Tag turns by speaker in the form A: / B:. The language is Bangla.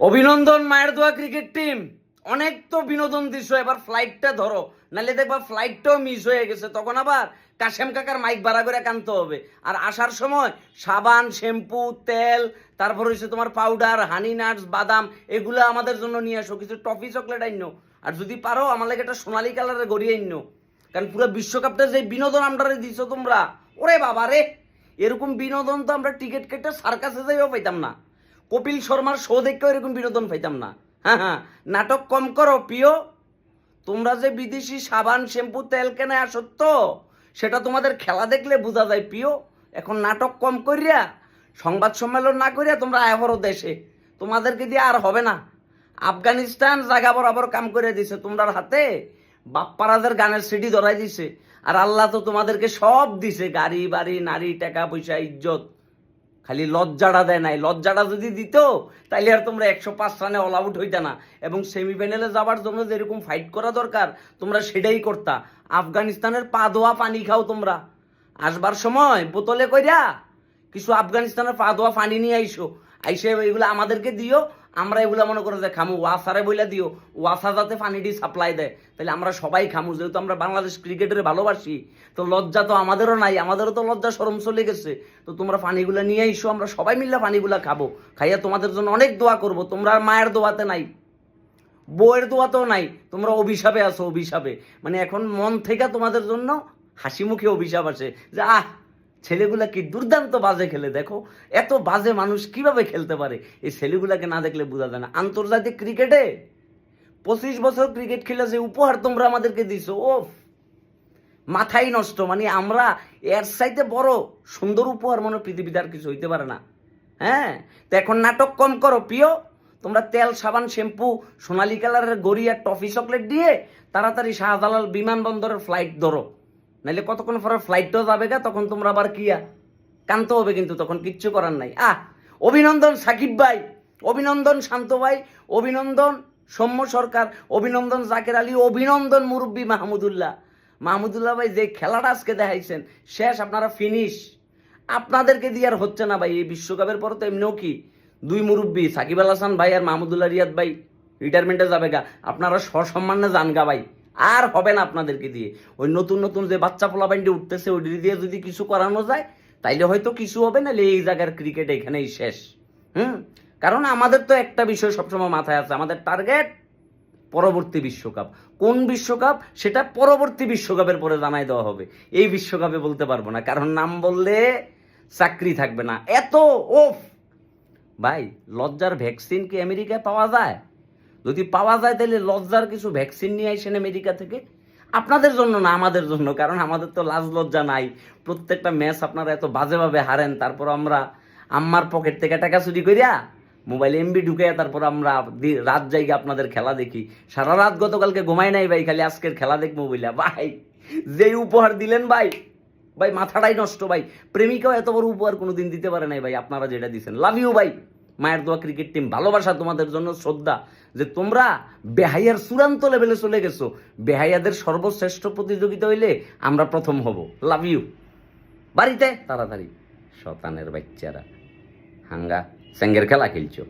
A: অভিনন্দন মায়ের দোয়া ক্রিকেট টিম অনেক তো বিনোদন দৃশ্য এবার ফ্লাইটটা ধরো। নাহলে দেখবা ফ্লাইটটাও মিস হয়ে গেছে, তখন আবার কাশেম কাকার মাইক ভাড়া করে কানতে হবে। আর আসার সময় সাবান, শ্যাম্পু, তেল, তারপর হচ্ছে তোমার পাউডার হানি নাটস বাদাম, এগুলো আমাদের জন্য নিয়ে আসো, কিছু টফি চকলেট আইনো। আর যদি পারো, আমার লাগে একটা সোনালি কালারে গড়িয়ে আইনো। কারণ পুরো বিশ্বকাপটা যে বিনোদন আমরা দিছো তোমরা, ওরে বাবা রে এরকম বিনোদন তো আমরা টিকিট কেটে সার্কাসে যাইও পাইতাম না। কপিল শর্মার শো দেখেও এরকম বিনোদন পাইতাম না। হ্যাঁ হ্যাঁ নাটক কম করো, প্রিয়। তোমরা যে বিদেশি সাবান, শ্যাম্পু, তেল কেনে আসো তো সেটা তোমাদের খেলা দেখলে বোঝা যায়, প্রিয়। এখন নাটক কম করিয়া, সংবাদ সম্মেলন না করিয়া তোমরা আয়াবরও দেশে। তোমাদেরকে দিয়ে আর হবে না। আফগানিস্তান জায়গা বরাবর কাম করে দিছে, তোমরার হাতে বাপ্পারাজের গানের সিডি ধরাই দিছে। আর আল্লাহ তো তোমাদেরকে সব দিছে, গাড়ি, বাড়ি, নারী, টাকা, পয়সা, ইজ্জত। খালি লজ্জাটা দেয় নাই। লজ্জাটা যদি দিত তাইলে আর তোমরা একশো পাঁচ রানে অল আউট হইতে না। এবং সেমিফাইনালে যাবার জন্য যেরকম ফাইট করা দরকার, তোমরা সেটাই করতা। আফগানিস্তানের পা ধোয়া পানি খাও তোমরা। আসবার সময় বোতলে কইরা কিছু আফগানিস্তানের পা ধোয়া পানি নিয়ে আইসো। আইসে এগুলো আমাদেরকে দিও। আমরা এগুলো মনে করো যে খামু, ওয়াসারে বইলা দিও, ওয়াসা যাতে পানিটি সাপ্লাই দেয়, তাহলে আমরা সবাই খামু। যেহেতু আমরা বাংলাদেশ ক্রিকেটের ভালোবাসি, তো লজ্জা তো আমাদেরও নাই, আমাদেরও তো লজ্জা সরম চলে গেছে। তো তোমরা পানিগুলো নিয়ে এসো, আমরা সবাই মিলে পানিগুলো খাব। খাইয়া তোমাদের জন্য অনেক দোয়া করব, তোমরা মায়ের দোয়াতে নাই, বউয়ের দোয়াতেও নাই, তোমরা অভিশাপে আছো, অভিশাপে। মানে এখন মন থেকে তোমাদের জন্য হাসি মুখে অভিশাপ আসে যে, আহ ছেলেগুলা কি দুর্দান্ত বাজে খেলে দেখো। এত বাজে মানুষ কীভাবে খেলতে পারে? এই ছেলেগুলাকে না দেখলে বোঝা যায় না। আন্তর্জাতিক ক্রিকেটে পঁচিশ বছর ক্রিকেট খেলে যে উপহার তোমরা আমাদেরকে দিছো ও মাথাই নষ্ট। মানে আমরা এর সাইতে বড় সুন্দর উপহার মনে পৃথিবীতে আর কিছু হইতে পারে না। হ্যাঁ? তো এখন নাটক কম করো, প্রিয়। তোমরা তেল, সাবান, শ্যাম্পু, সোনালি কালারের গড়ি আর টফি চকলেট দিয়ে তাড়াতাড়ি শাহজালাল বিমানবন্দরের ফ্লাইট ধরো। নাহলে কতক্ষণ পরে ফ্লাইটটাও যাবে গা তখন তোমরা আবার কিয়া? কানতে হবে কিন্তু তখন, কিচ্ছু করার নাই। আহ, অভিনন্দন সাকিব ভাই, অভিনন্দন শান্ত ভাই, অভিনন্দন সৌম্য সরকার, অভিনন্দন জাকের আলী, অভিনন্দন মুরব্বী মাহমুদুল্লাহ। মাহমুদুল্লাহ ভাই, যে খেলাটা আজকে দেখাইছেন, শেষ আপনারা ফিনিশ আপনাদেরকে দিয়ে আর হচ্ছে না ভাই, এই বিশ্বকাপের পর তো এমনিও কি? দুই মুরব্বী, সাকিব আল হাসান ভাই আর মাহমুদুল্লাহ রিয়াদ ভাই রিটায়ারমেন্টে যাবে গা আপনারা সসম্মানে যান গা ভাই। আর হবে না আপনাদেরকে দিয়ে। ওই নতুন নতুন যে বাচ্চা পোলা পোলাবাইন্ডে উঠতেছে, ওই দিয়ে যদি কিছু করানো যায়, তাইলে হয়তো কিছু হবে না এই জায়গার ক্রিকেট এখানেই শেষ। হুম? কারণ আমাদের তো একটা বিষয় সবসময় মাথায় আছে, আমাদের টার্গেট পরবর্তী বিশ্বকাপ। কোন বিশ্বকাপ? সেটা পরবর্তী বিশ্বকাপের পরে জানাই দেওয়া হবে। এই বিশ্বকাপে বলতে পারব না, কারণ নাম বললে চাকরি থাকবে না। এত ওফ! ভাই, লজ্জার ভ্যাকসিন কি আমেরিকায় পাওয়া যায়? যদি পাওয়া যায় তাহলে লজ্জার কিছু ভ্যাকসিন নিয়ে আসেন আমেরিকা থেকে? আপনাদের জন্য না, আমাদের জন্য, কারণ আমাদের তো লাজ লজ্জা নাই। প্রত্যেকটা ম্যাচ আপনারা এত বাজেভাবে হারেন, তারপর আমরা আম্মার পকেট থেকে টাকা চুরি করিয়া মোবাইলে এমবি ঢুকাইয়া তারপর আমরা রাত জায়গা আপনাদের খেলা দেখি। সারা রাত গতকালকে ঘুমাই নাই ভাই, খালি আজকের খেলা দেখব বইলা। ভাই, যেই উপহার দিলেন ভাই ভাই মাথাটাই নষ্ট ভাই। প্রেমিকাও এত বড় উপহার কোনোদিন দিতে পারে নাই ভাই, আপনারা যেটা দিচ্ছেন লাভ ইউ ভাই। মায়ের দোয়া ক্রিকেট টিম ভালোবাসা তোমাদের জন্য শ্রদ্ধা যে তোমরা বেহাইয়ার চূড়ান্ত লেভেলে চলে গেছো। বেহাইয়াদের সর্বশ্রেষ্ঠ প্রতিযোগিতা হইলে আমরা প্রথম হব। লাভ ইউ বাড়িতে তাড়াতাড়ি। শতানের বাচ্চারা। হাঙ্গা স্যাঙ্গের খেলা খেলছো।